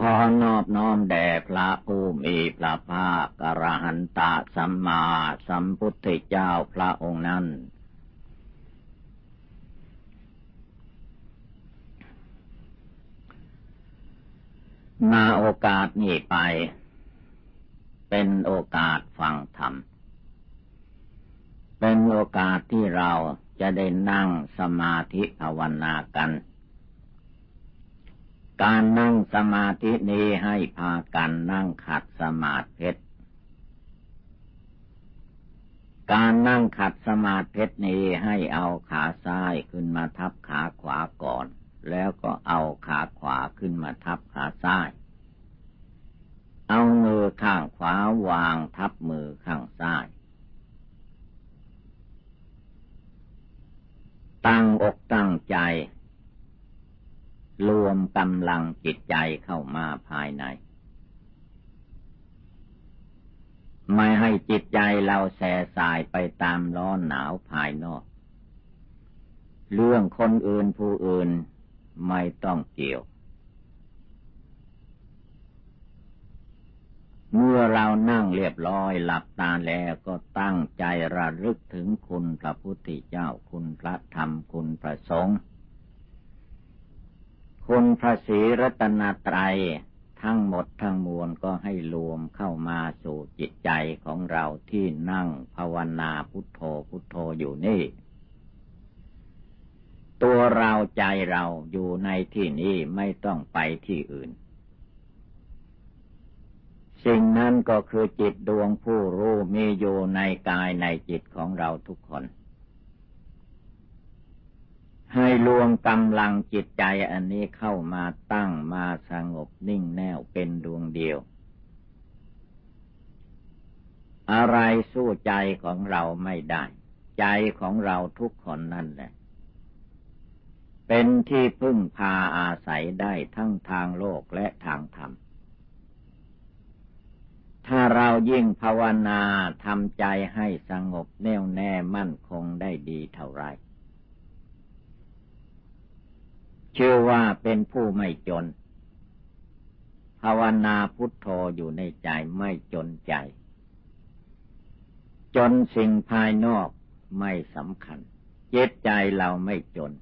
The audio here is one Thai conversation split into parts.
ขอนอบน้อมแด่พระผู้มีพระภาคอรหันตสัมมาสัมพุทธเจ้าพระองค์นั้น มาโอกาสนี้ไป เป็นโอกาสฟังธรรม เป็นโอกาสที่เราจะได้นั่งสมาธิภาวนากัน การนั่งสมาธินี้ให้พากันนั่งขัดสมาธิการนั่งขัดสมาธินี้ให้เอาขาซ้ายขึ้นมาทับขาขวาก่อน แล้วก็เอาขาขวาขึ้นมาทับขาซ้าย เอามือข้างขวาวางทับมือข้างซ้าย ตั้งอกตั้งใจ รวมกำลังจิตใจเข้ามาภายใน ไม่ให้จิตใจเราแส่สายไปตามร้อนหนาวภายนอก เรื่องคนอื่นผู้อื่นไม่ต้องเกี่ยว เมื่อเรานั่งเรียบร้อยหลับตาแล้วก็ตั้งใจระลึกถึงคุณพระพุทธเจ้าคุณพระธรรมคุณพระสงฆ์ คุณพระศรีรัตนตรัยทั้งหมดทั้งมวลก็ให้รวมเข้ามาสู่จิตใจของเราที่นั่งภาวนาพุทโธพุทโธอยู่นี่ ตัวเราใจเราอยู่ในที่นี้ไม่ต้องไปที่อื่น สิ่งนั้นก็คือจิตดวงผู้รู้มีอยู่ในกายในจิตของเราทุกคน รวมกำลังจิตใจอันนี้เข้ามาตั้งมาสงบนิ่งแน่วเป็นดวงเดียว อะไรสู้ใจของเราไม่ได้ ใจของเราทุกคนนั่นแหละ เป็นที่พึ่งพาอาศัยได้ทั้งทางโลกและทางธรรม ถ้าเรายิ่งภาวนาทำใจให้สงบแน่วแน่มั่นคงได้ดีเท่าไร ชื่อว่าเป็นผู้ไม่จน ภาวนาพุทโธอยู่ในใจไม่จนใจ จนสิ่งภายนอกไม่สำคัญ เจตใจเราไม่จน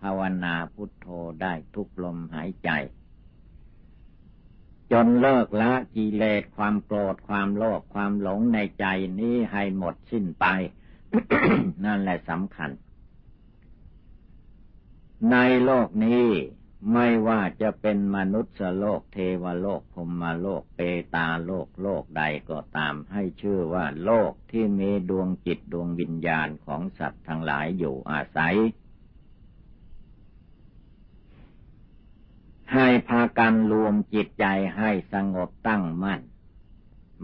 ภาวนาพุทโธได้ทุกลมหายใจ จนเลิกละกิเลสความโกรธความโลภความหลงในใจนี้ให้หมดสิ้นไป นั่นแหละสำคัญ ในโลกนี้ไม่ว่าจะเป็นมนุษย์โลกเทวโลกพมโลกเปตาโลกโลกใดก็ตามให้ชื่อว่าโลกที่มีดวงจิตดวงวิญญาณของสัตว์ทั้งหลายอยู่อาศัย ให้พากันรวมจิตใจให้สงบตั้งมั่น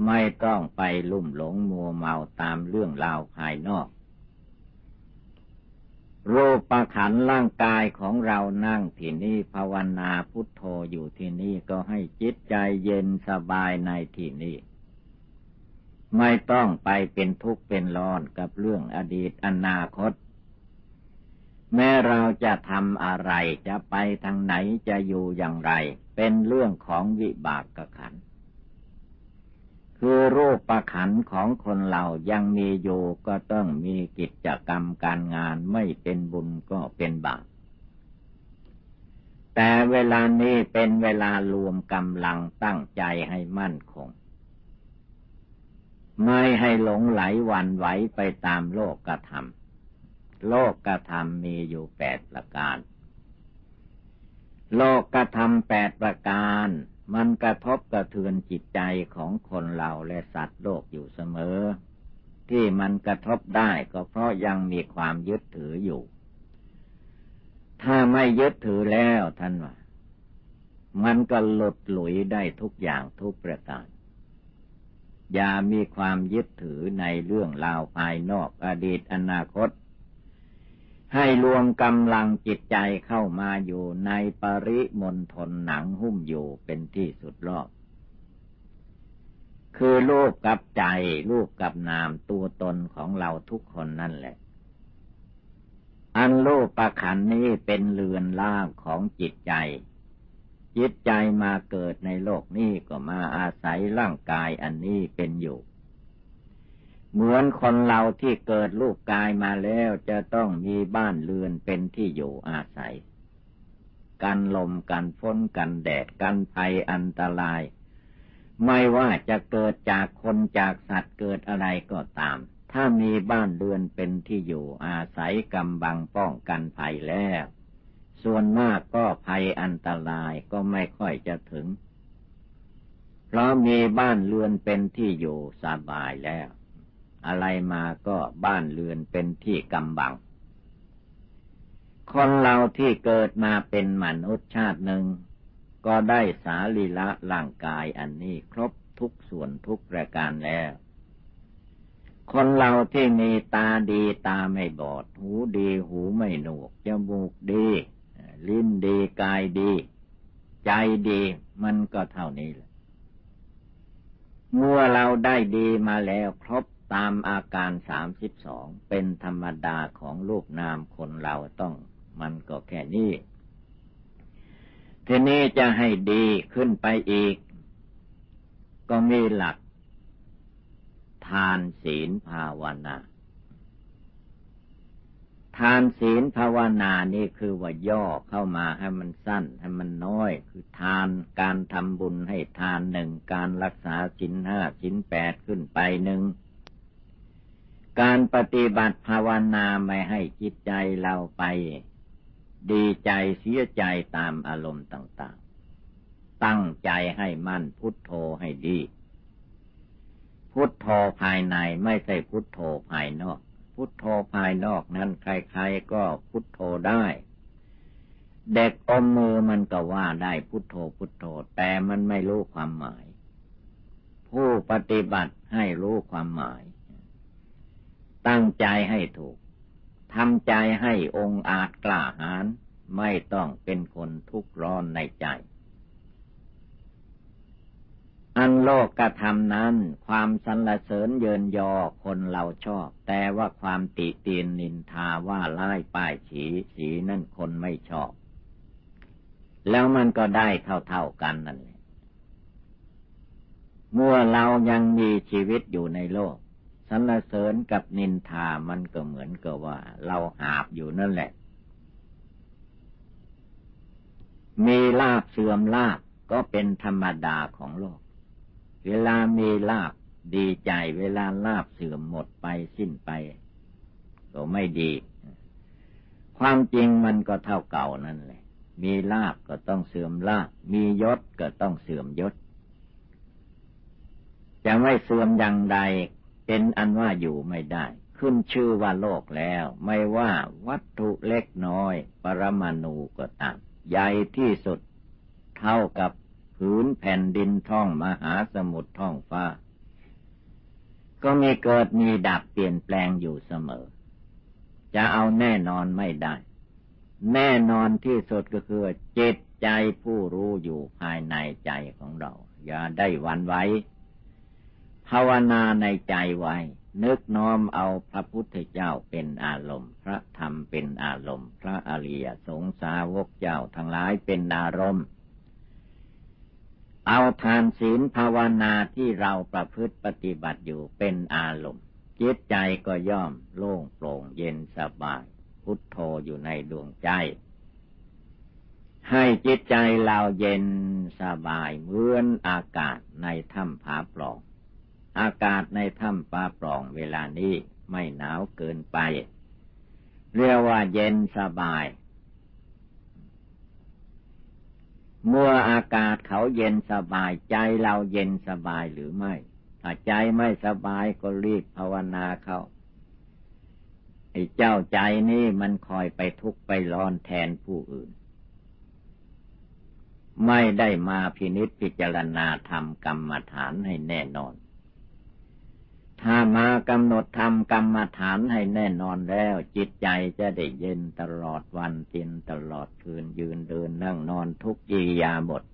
ไม่ต้องไปลุ่มหลงมัวเมาตามเรื่องราวภายนอก รูปขันร่างกายของเรานั่งที่นี่ภาวนาพุทโธอยู่ที่นี่ก็ให้จิตใจเย็นสบายในที่นี้ไม่ต้องไปเป็นทุกข์เป็นร้อนกับเรื่องอดีตอนาคต แม้เราจะทำอะไรจะไปทางไหนจะอยู่อย่างไร เป็นเรื่องของวิบากกขันธ์ คือรูปประขันของคนเรายังมีอยู่ก็ต้องมีกิจกรรมการงานไม่เป็นบุญก็เป็นบาปแต่เวลานี้เป็นเวลารวมกำลังตั้งใจให้มั่นคง ไม่ให้หลงไหลวันไหวไปตามโลกกระทำโลกกระทำมีอยู่แปดประการ โลกกระทำแปดประการ มันกระทบกระเทือนจิตใจของคนเราและสัตว์โลกอยู่เสมอ ที่มันกระทบได้ก็เพราะยังมีความยึดถืออยู่ ถ้าไม่ยึดถือแล้วท่านว่า มันก็หลุดหลุยได้ทุกอย่างทุกประการอย่ามีความยึดถือในเรื่องราวภายนอกอดีตอนาคต ให้รวมกำลังจิตใจเข้ามาอยู่ในปริมณฑลหนังหุ้มอยู่เป็นที่สุดรอบ คือรูปกับใจ รูปกับนามตัวตนของเราทุกคนนั่นแหละ อันรูปประขันนี้เป็นเรือนล่างของจิตใจ จิตใจมาเกิดในโลกนี้ก็มาอาศัยร่างกายอันนี้เป็นอยู่ เหมือนคนเราที่เกิดลูกกายมาแล้วจะต้องมีบ้านเรือนเป็นที่อยู่อาศัย กันลมกันฝนกันแดดกันภัยอันตราย ไม่ว่าจะเกิดจากคนจากสัตว์เกิดอะไรก็ตาม ถ้ามีบ้านเรือนเป็นที่อยู่อาศัยกำบังป้องกันภัยแล้ว ส่วนมากก็ภัยอันตรายก็ไม่ค่อยจะถึง เพราะมีบ้านเรือนเป็นที่อยู่สบายแล้ว อะไรมาก็บ้านเรือนเป็นที่กำบัง คนเราที่เกิดมาเป็นมนุษย์ชาติหนึ่ง ก็ได้สาลีละร่างกายอันนี้ครบทุกส่วนทุกประการแล้ว คนเราที่มีตาดีตาไม่บอด หูดีหูไม่หนวก จมูกดี ลิ้นดีกายดี ใจดีมันก็เท่านี้แหละเมื่อเราได้ดีมาแล้วครบ ตามอาการสามสิบสองเป็นธรรมดาของลูกนามคนเราต้องมันก็แค่นี้ ทีนี้จะให้ดีขึ้นไปอีก ก็มีหลัก ทานศีลภาวนา ทานศีลภาวนานี่คือว่าย่อเข้ามาให้มันสั้น ให้มันน้อย คือทานการทำบุญให้ทานหนึ่งการรักษาศีลห้าศีลแปดขึ้นไปหนึ่ง การปฏิบัติภาวนาไม่ให้จิตใจเราไป ดีใจเสียใจตามอารมณ์ต่าง ๆ ตั้งใจให้มั่นพุทโธให้ดี พุทโธภายในไม่ใช่พุทโธภายนอก พุทโธภายนอกนั้นใครๆก็พุทโธได้ เด็กอมมือมันก็ว่าได้พุทโธพุทโธ แต่มันไม่รู้ความหมาย ผู้ปฏิบัติให้รู้ความหมาย ตั้งใจให้ถูก ทำใจให้องอาจกล้าหาญไม่ต้องเป็นคนทุกข์ร้อนในใจ อันโลกกระทำนั้น ความสรรเสริญเยินยอคนเราชอบ แต่ว่าความติเตียนนินทาว่าไล่ป้ายฉีสีนั่นคนไม่ชอบ แล้วมันก็ได้เท่าๆกันนั่นแหละเมื่อเรายังมีชีวิตอยู่ในโลก สรรเสริญกับนินทามันก็เหมือนกับว่า เราหาบอยู่นั่นแหละ มีลาบเสื่อมลาบก็เป็นธรรมดาของโลก เวลามีลาบดีใจเวลาลาบเสื่อมหมดไปสิ้นไป ก็ไม่ดี ความจริงมันก็เท่าเก่านั่นแหละ มีลาบก็ต้องเสื่อมลาบ มียศก็ต้องเสื่อมยศ จะไม่เสื่อมอย่างใด เป็นอันว่าอยู่ไม่ได้ ขึ้นชื่อว่าโลกแล้ว ไม่ว่าวัตถุเล็กน้อย ปรมาณูก็ตามใหญ่ที่สุด เท่ากับผืนแผ่นดินท่องมหาสมุทรท่องฟ้า ก็มีเกิดมีดับเปลี่ยนแปลงอยู่เสมอ จะเอาแน่นอนไม่ได้ แน่นอนที่สุดก็คือจิตใจผู้รู้อยู่ภายในใจของเรา อย่าได้วันไว้ ภาวนาในใจไว้ นึกน้อมเอาพระพุทธเจ้าเป็นอารมณ์ พระธรรมเป็นอารมณ์ พระอริยสงสาวกเจ้าทั้งหลายเป็นอารมณ์ เอาทานศีลภาวนาที่เราประพฤติปฏิบัติอยู่เป็นอารมณ์จิตใจก็ย่อมโล่งโปร่งเย็นสบาย พุทโธอยู่ในดวงใจ ให้จิตใจเราเย็นสบายเหมือนอากาศในถ้ำผาปล่อง อากาศในถ้ำผาปล่องเวลานี้ไม่หนาวเกินไป เรียกว่าเย็นสบาย เมื่ออากาศเขาเย็นสบายใจเราเย็นสบายหรือไม่ ถ้าใจไม่สบายก็รีบภาวนาเขาไอ้เจ้าใจนี่มันคอยไปทุกข์ไปร้อนแทนผู้อื่น ไม่ได้มาพินิษพิจารณาทำกรรมฐานให้แน่นอน ถ้ามากำหนดทำกรรมฐานให้แน่นอนแล้ว จิตใจจะได้เย็นตลอดวันจินตลอดคืนยืนเดินนั่งนอนทุกอิยาบท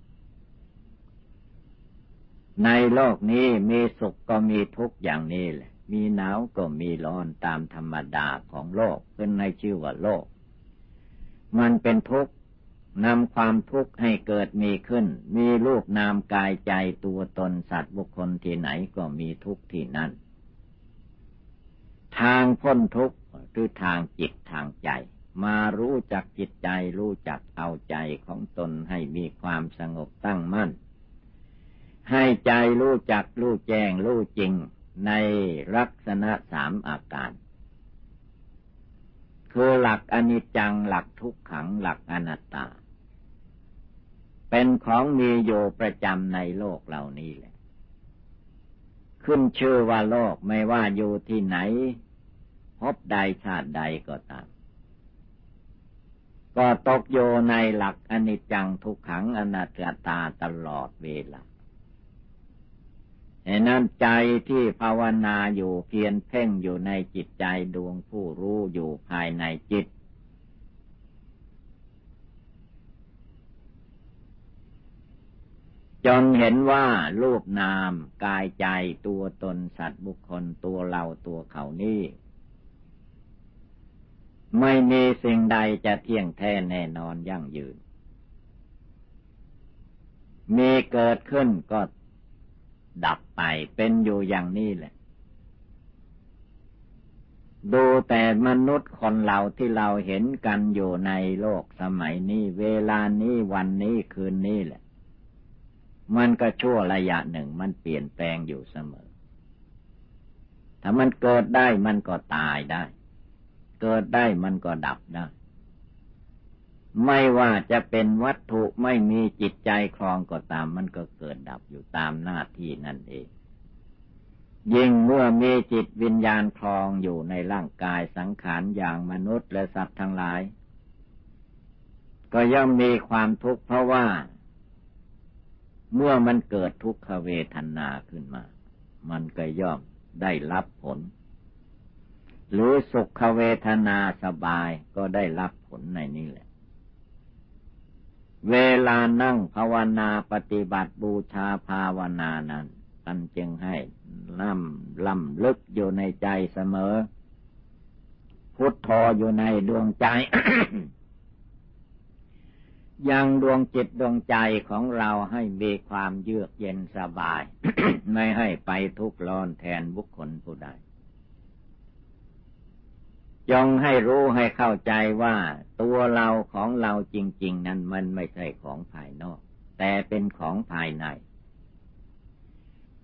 ในโลกนี้มีสุขก็มีทุกอย่างนี้แหละ มีหนาวก็มีร้อนตามธรรมดาของโลกเป็นในชื่อว่าโลก มันเป็นทุกข์นำความทุกข์ให้เกิดมีขึ้น มีรูปนามกายใจตัวตนสัตว์บุคคลที่ไหนก็มีทุกข์ที่นั่น ทางพ้นทุกข์คือทางจิตทางใจ มารู้จักจิตใจรู้จักเอาใจของตนให้มีความสงบตั้งมั่น ให้ใจรู้จักรู้แจ้งรู้จริงในลักษณะสามอาการ คือหลักอนิจจังหลักทุกขังหลักอนัตตา เป็นของมีอยู่ประจำในโลกเหล่านี้แหละ ขึ้นชื่อว่าโลกไม่ว่าอยู่ที่ไหน พบใดชาติใดก็ตาม ก็ตกโยในหลักอนิจจังทุกขังอนัตตาตลอดเวลาเหตุนั้นใจที่ภาวนาอยู่เพียนเพ่งอยู่ในจิตใจดวงผู้รู้อยู่ภายในจิต จนเห็นว่ารูปนามกายใจตัวตนสัตว์บุคคลตัวเราตัวเขานี่ ไม่มีสิ่งใดจะเที่ยงแท้แน่นอนยั่งยืน มีเกิดขึ้นก็ดับไปเป็นอยู่อย่างนี้แหละ ดูแต่มนุษย์คนเราที่เราเห็นกันอยู่ในโลกสมัยนี้ เวลานี้วันนี้คืนนี้แหละ มันก็ชั่วระยะหนึ่งมันเปลี่ยนแปลงอยู่เสมอ ถ้ามันเกิดได้มันก็ตายได้ เกิดได้มันก็ดับได้ ไม่ว่าจะเป็นวัตถุไม่มีจิตใจคลองก็ตาม มันก็เกิดดับอยู่ตามหน้าที่นั่นเอง ยิ่งเมื่อมีจิตวิญญาณคลองอยู่ในร่างกายสังขารอย่างมนุษย์และสัตว์ทั้งหลาย ก็ย่อมมีความทุกข์เพราะว่า เมื่อมันเกิดทุกขเวทนาขึ้นมา มันก็ย่อมได้รับผล หรือสุขเวทนาสบายก็ได้รับผลในนี้แหละ เวลานั่งภาวนาปฏิบัติบูชาภาวนานั้นท่านจึงให้ล่ำล่ำลึกอยู่ในใจเสมอ พุทโธอยู่ในดวงใจ ยังดวงจิตดวงใจของเราให้มีความเยือกเย็นสบาย ไม่ให้ไปทุกข์ร้อนแทนบุคคลผู้ใดจงให้รู้ให้เข้าใจว่าตัวเราของเราจริง ๆ นั้นมันไม่ใช่ของภายนอก แต่เป็นของภายใน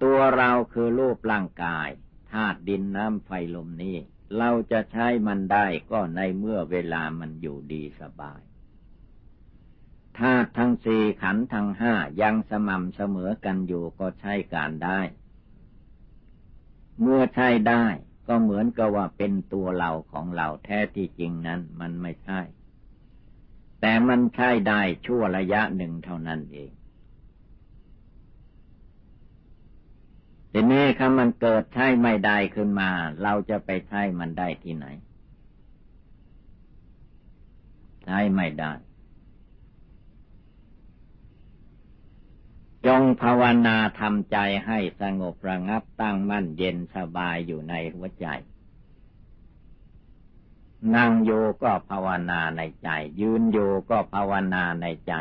ตัวเราคือรูปร่างกายธาตุดินน้ำไฟลมนี้ เราจะใช้มันได้ก็ในเมื่อเวลามันอยู่ดีสบาย ธาตุทั้งสี่ขันธ์ทั้งห้ายังสม่ำเสมอกันอยู่ก็ใช้การได้ เมื่อใช้ได้ก็เหมือนกับว่าเป็นตัวเราของเราแท้ที่จริงนั้นมันไม่ใช่ แต่มันใช่ได้ชั่วระยะหนึ่งเท่านั้นเองทีนี้ถ้ามันเกิดใช่ไม่ได้ขึ้นมา เราจะไปใช้มันได้ที่ไหน ใช้ไม่ได้ จงภาวนาทำใจให้สงบระงับตั้งมั่นเย็นสบายอยู่ในหัวใจ นั่งโยก็ภาวนาในใจ ยืนโยก็ภาวนาในใจ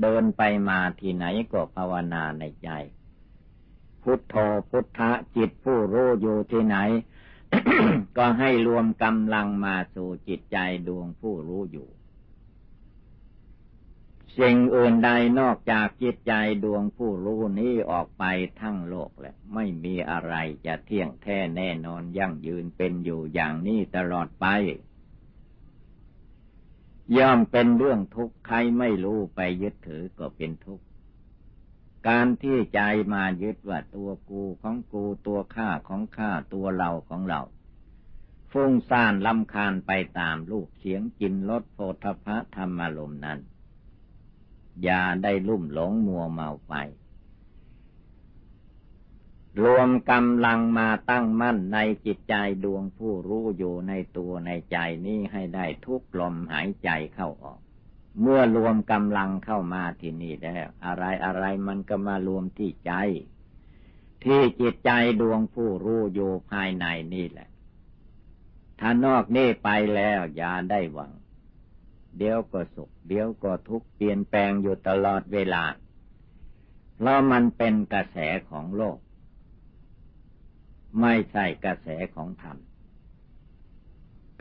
เดินไปมาที่ไหนก็ภาวนาในใจ พุทโธพุทธะจิตผู้รู้อยู่ที่ไหน ก็ให้รวมกำลังมาสู่จิตใจดวงผู้รู้อยู่ สิ่งอื่นใดนอกจากจิตใจดวงผู้รู้นี้ออกไปทั้งโลกแหละ ไม่มีอะไรจะเที่ยงแท้แน่นอนยั่งยืนเป็นอยู่อย่างนี้ตลอดไป ย่อมเป็นเรื่องทุกข์ใครไม่รู้ไปยึดถือก็เป็นทุกข์การที่ใจมายึดว่าตัวกูของกูตัวข้าของข้าตัวเราของเราฟุ้งซ่านลำคาญไปตามลูกเสียงจินรสโพธพะธรรมารมนั้น อย่าได้ลุ่มหลงมัวเมาไป รวมกำลังมาตั้งมั่นในจิตใจดวงผู้รู้อยู่ในตัวในใจนี้ให้ได้ทุกลมหายใจเข้าออก เมื่อรวมกำลังเข้ามาที่นี่แล้ว อะไรอะไรมันก็มารวมที่ใจ ที่จิตใจดวงผู้รู้อยู่ภายในนี่แหละถ้านอกนี่ไปแล้วอย่าได้หวัง เดี๋ยวก็สุข เดี๋ยวก็ทุกข์เปลี่ยนแปลงอยู่ตลอดเวลา เพราะมันเป็นกระแสของโลก ไม่ใช่กระแสของธรรม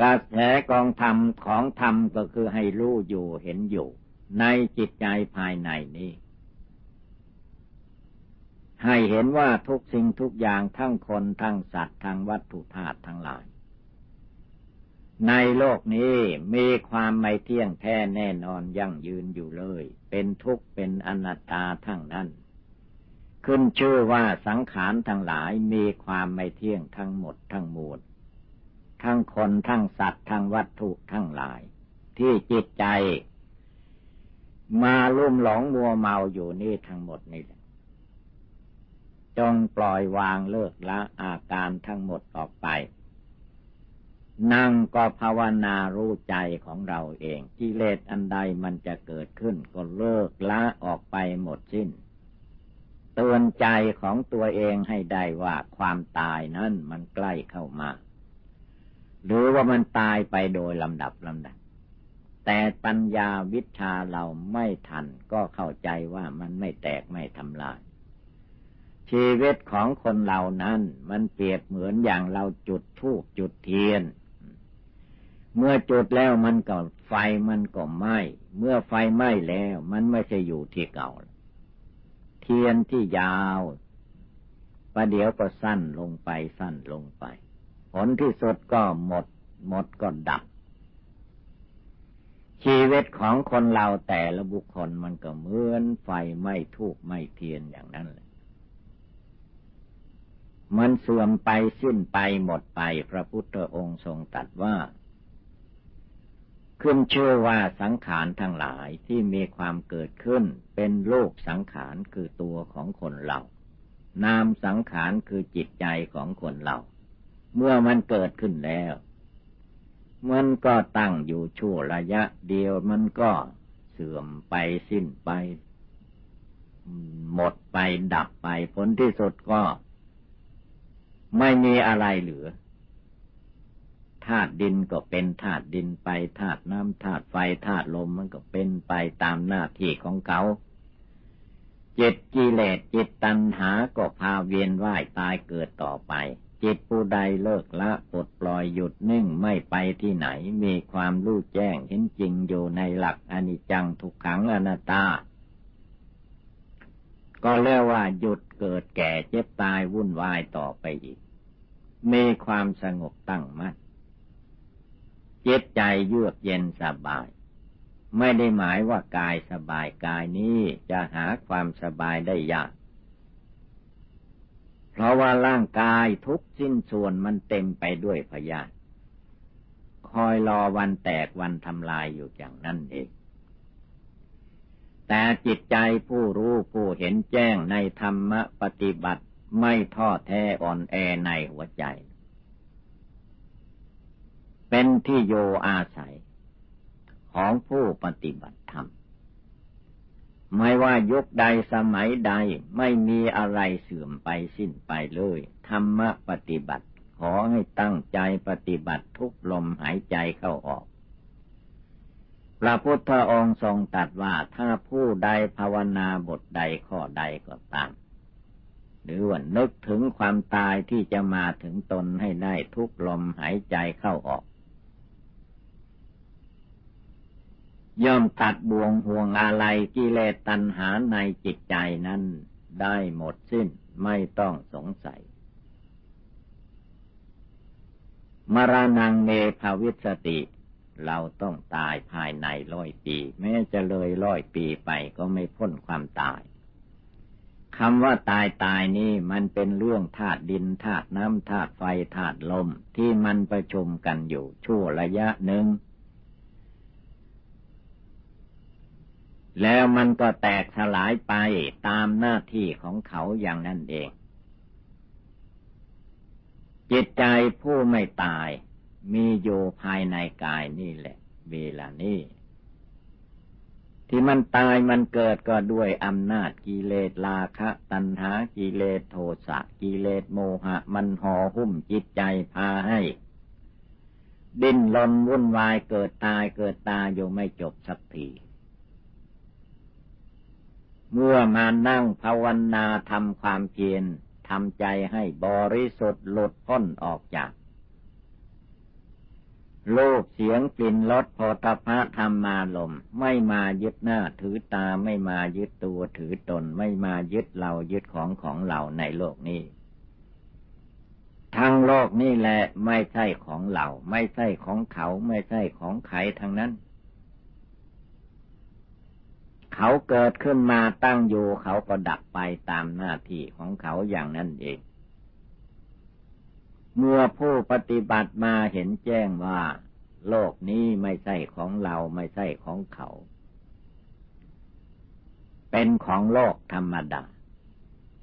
กระแสกองธรรมของธรรมก็คือให้รู้อยู่เห็นอยู่ ในจิตใจภายในนี้ ให้เห็นว่าทุกสิ่งทุกอย่างทั้งคนทั้งสัตว์ทั้งวัตถุธาตุทั้งหลาย ในโลกนี้มีความไม่เที่ยงแท้แน่นอนยั่งยืนอยู่เลย เป็นทุกข์เป็นอนัตตาทั้งนั้น ขึ้นชื่อว่าสังขารทั้งหลายมีความไม่เที่ยงทั้งหมดทั้งมวลทั้งคนทั้งสัตว์ทั้งวัตถุทั้งหลาย ที่จิตใจ มาลุ่มหลงมัวเมาอยู่นี่ทั้งหมดนี่แหละจงปล่อยวางเลิกละอาการทั้งหมดออกไป นั่งก็ภาวนารู้ใจของเราเองกิเลสอันใดมันจะเกิดขึ้น ก็เลิกละออกไปหมดสิ้นเตือนใจของตัวเองให้ได้ว่าความตายนั้นมันใกล้เข้ามา หรือว่ามันตายไปโดยลำดับลำดับ แต่ปัญญาวิชาเราไม่ทันก็เข้าใจว่ามันไม่แตกไม่ทำลายชีวิตของคนเรานั้นมันเปรียบเหมือนอย่างเราจุดธูปจุดเทียน เมื่อจุดแล้วมันก็ไฟมันก็ไหม้เมื่อไฟไหม้แล้ว มันไม่ใช่อยู่ที่เก่า เทียนที่ยาวประเดี๋ยวก็สั้นลงไปสั้นลงไป ผลที่สุดก็หมด หมดก็ดับ ชีวิตของคนเราแต่ละบุคคลมันก็เหมือนไฟไม่ทูกไม่เทียนอย่างนั้นเลยมันเสื่อมไปสิ้นไปหมดไปพระพุทธองค์ทรงตรัสว่า ขึ้นชื่อว่าสังขารทั้งหลายที่มีความเกิดขึ้นเป็นโลกสังขารคือตัวของคนเรา นามสังขารคือจิตใจของคนเรา เมื่อมันเกิดขึ้นแล้ว มันก็ตั้งอยู่ชั่วระยะเดียวมันก็เสื่อมไปสิ้นไป หมดไปดับไปผลที่สุดก็ ไม่มีอะไรเหลือ ธาตุดินก็เป็นธาตุดินไปธาตุน้ำธาตุไฟธาตุลมมันก็เป็นไปตามหน้าที่ของเขาจิตกิเลสจิตตัณหาก็พาเวียนว่ายตายเกิดต่อไป จิตผู้ใดเลิกละปลดปล่อยหยุดนิ่งไม่ไปที่ไหนมีความรู้แจ้งเห็นจริงอยู่ในหลักอนิจจังทุกขังอนัตตา ก็เรียกว่าหยุดเกิดแก่เจ็บตายวุ่นวายต่อไปอีก มีความสงบตั้งมั่น จิตใจเยือกเย็นสบาย ไม่ได้หมายว่ากายสบายกายนี้จะหาความสบายได้ยาก เพราะว่าร่างกายทุกสิ้นส่วนมันเต็มไปด้วยพยาธิคอยรอวันแตกวันทำลายอยู่อย่างนั้นเองแต่จิตใจผู้รู้ผู้เห็นแจ้งในธรรมปฏิบัติไม่ท้อแท้อ่อนแอในหัวใจ เป็นที่โยอาศัย ของผู้ปฏิบัติธรรม ไม่ว่ายุคใดสมัยใดไม่มีอะไรเสื่อมไปสิ้นไปเลย ธรรมปฏิบัติ ขอให้ตั้งใจปฏิบัติทุกลมหายใจเข้าออกพระพุทธองค์ทรงตรัสว่าถ้าผู้ใดภาวนาบทใดข้อใดก็ตาม หรือว่านึกถึงความตายที่จะมาถึงตนให้ได้ทุกลมหายใจเข้าออก ย่อมตัดบ่วงห่วงอะไรกิเลสตัณหาในจิตใจนั้น ได้หมดสิ้นไม่ต้องสงสัย มรณงเมภาวิสติ เราต้องตายภายในร้อยปี แม้จะเลยร้อยปีไปก็ไม่พ้นความตายคำว่าตายตายนี่มันเป็นเรื่องธาตุดินธาตุน้ำธาตุไฟธาตุลมที่มันประชุมกันอยู่ชั่วระยะหนึ่ง แล้วมันก็แตกสลายไปตามหน้าที่ของเขาอย่างนั้นเอง จิตใจผู้ไม่ตายมีอยู่ภายในกายนี่แหละเวลานี้ ที่มันตายมันเกิดก็ด้วยอำนาจกิเลสราคะ ตัณหากิเลสโทสะกิเลสโมหะ มันห่อหุ้มจิตใจพาให้ ดิ้นรนวุ่นวายเกิดตายเกิดตายอยู่ไม่จบสักที เมื่อมานั่งภาวนาทำความเพียรทำใจให้บริสุทธิ์หลุดพ้นออกจากรูปเสียงกลิ่นรสโผฏฐะธรรมาลม ไม่มายึดหน้าถือตาไม่มายึดตัวถือตนไม่มายึดเรายึดของของเราในโลกนี้ ทั้งโลกนี่แหละไม่ใช่ของเรา ไม่ใช่ของเขาไม่ใช่ของใครทั้งนั้น เขาเกิดขึ้นมาตั้งอยู่เขาก็ดับไปตามหน้าที่ของเขาอย่างนั้นเอง เมื่อผู้ปฏิบัติมาเห็นแจ้งว่า โลกนี้ไม่ใช่ของเราไม่ใช่ของเขา เป็นของโลกธรรมดา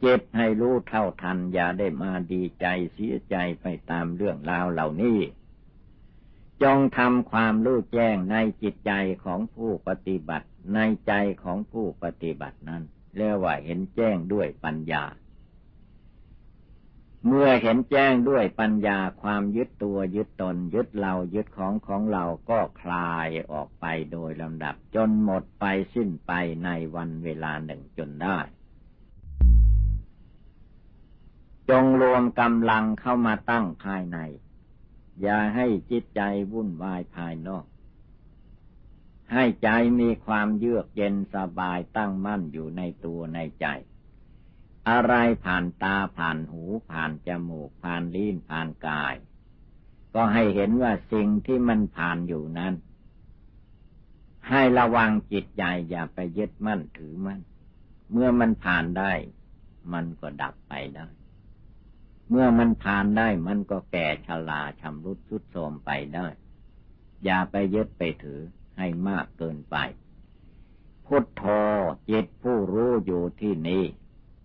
เจ็บให้รู้เท่าทัน อย่าได้มาดีใจเสียใจไปตามเรื่องราวเหล่านี้จงทำความรู้แจ้งในจิตใจของผู้ปฏิบัติ ในใจของผู้ปฏิบัตินั้นเรียกว่าเห็นแจ้งด้วยปัญญา เมื่อเห็นแจ้งด้วยปัญญาความยึดตัวยึดตน ยึดเรายึดของของเราก็คลายออกไปโดยลำดับจนหมดไปสิ้นไปในวันเวลาหนึ่งจนได้จงรวมกำลังเข้ามาตั้งภายใน อย่าให้จิตใจวุ่นวายภายนอก ให้ใจมีความเยือกเย็นสบายตั้งมั่นอยู่ในตัวในใจ อะไรผ่านตาผ่านหูผ่านจมูกผ่านลิ้นผ่านกาย ก็ให้เห็นว่าสิ่งที่มันผ่านอยู่นั้น ให้ระวังจิตใจอย่าไปยึดมั่นถือมั่น เมื่อมันผ่านได้ มันก็ดับไปได้ เมื่อมันผ่านได้มันก็แก่ชราชำรุดทุดโทรมไปได้ อย่าไปยึดไปถือ ให้มากเกินไป พุทโธจิตผู้รู้อยู่ที่นี้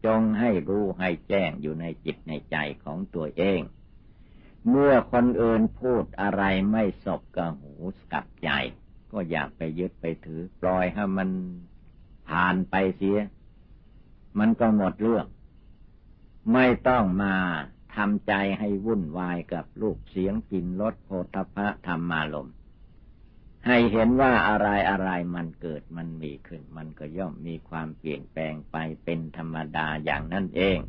จงให้รู้ให้แจ้งอยู่ในจิตในใจของตัวเอง เมื่อคนอื่นพูดอะไรไม่สบกับหูกับใจ ก็อย่าไปยึดไปถือ ปล่อยให้มันผ่านไปเสีย มันก็หมดเรื่อง ไม่ต้องมาทำใจให้วุ่นวายกับลูกเสียงกินรสโพธพะธรรมารม ให้เห็นว่าอะไรอะไรมันเกิดมันมีขึ้น มันก็ย่อมมีความเปลี่ยนแปลงไปเป็นธรรมดาอย่างนั่นเอง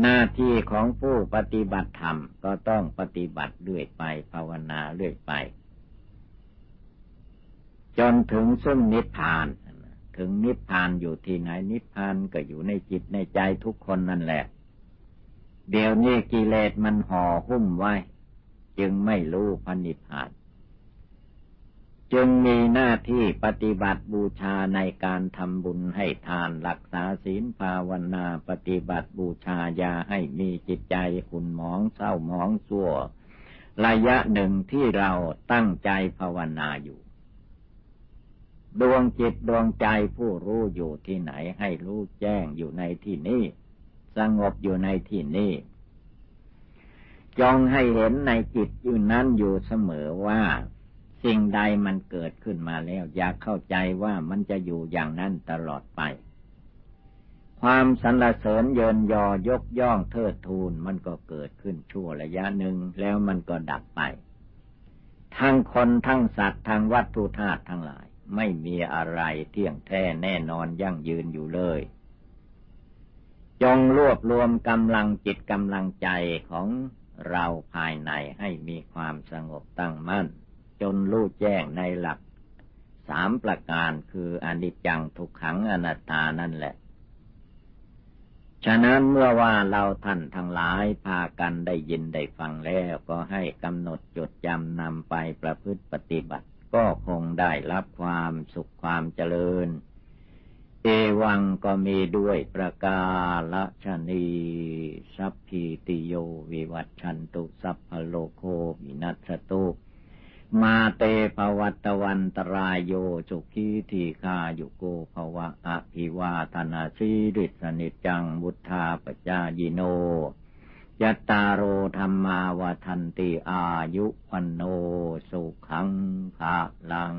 หน้าที่ของผู้ปฏิบัติธรรมก็ต้องปฏิบัติเรื่อยไปภาวนาเรื่อยไป จนถึงซึ่งนิพพาน ถึงนิพพานอยู่ที่ไหนนิพพานก็อยู่ในจิตในใจทุกคนนั่นแหละ เดี๋ยวนี้กิเลสมันห่อหุ้มไว้ จึงไม่รู้พระนิพพาน จึงมีหน้าที่ปฏิบัติบูชาในการทำบุญให้ทานรักษาศีลภาวนาปฏิบัติบูชาญาให้มีจิตใจขุนหมองเศร้าหมองสั่วระยะหนึ่งที่เราตั้งใจภาวนาอยู่ ดวงจิตดวงใจผู้รู้อยู่ที่ไหนให้รู้แจ้งอยู่ในที่นี้สงบอยู่ในที่นี้จองให้เห็นในจิตอยู่นั้นอยู่เสมอว่า สิ่งใดมันเกิดขึ้นมาแล้ว อยากเข้าใจว่ามันจะอยู่อย่างนั้นตลอดไป ความสรรเสริญเยินยอยกย่องเทิดทูนมันก็เกิดขึ้นชั่วระยะหนึ่งแล้วมันก็ดับไป ทั้งคนทั้งสัตว์ทั้งวัตถุธาตุทั้งหลาย ไม่มีอะไรเที่ยงแท้แน่นอนยั่งยืนอยู่เลยจงรวบรวมกำลังจิตกำลังใจของเราภายในให้มีความสงบตั้งมั่น จนรู้แจ้งในหลักสามประการคืออนิจจังทุกขังอนัตตานั่นแหละ ฉะนั้นเมื่อว่าเราท่านทั้งหลายพากันได้ยินได้ฟังแล้วก็ให้กำหนดจดจำนำไปประพฤติปฏิบัติ ก็คงได้รับความสุขความเจริญ เอวังก็มีด้วยประกาศนีสัพพีติโยวิวัตชันตุสัพพโลโคมินัสตุ มาเตภวัตวันตรายโยจุขีทีคาโยโกภวะอภิวาธนาชีริสนิจังบุทธาปจายิโนยัตตาโรธรรมาวทันติอายุวันโนสุขังภาลัง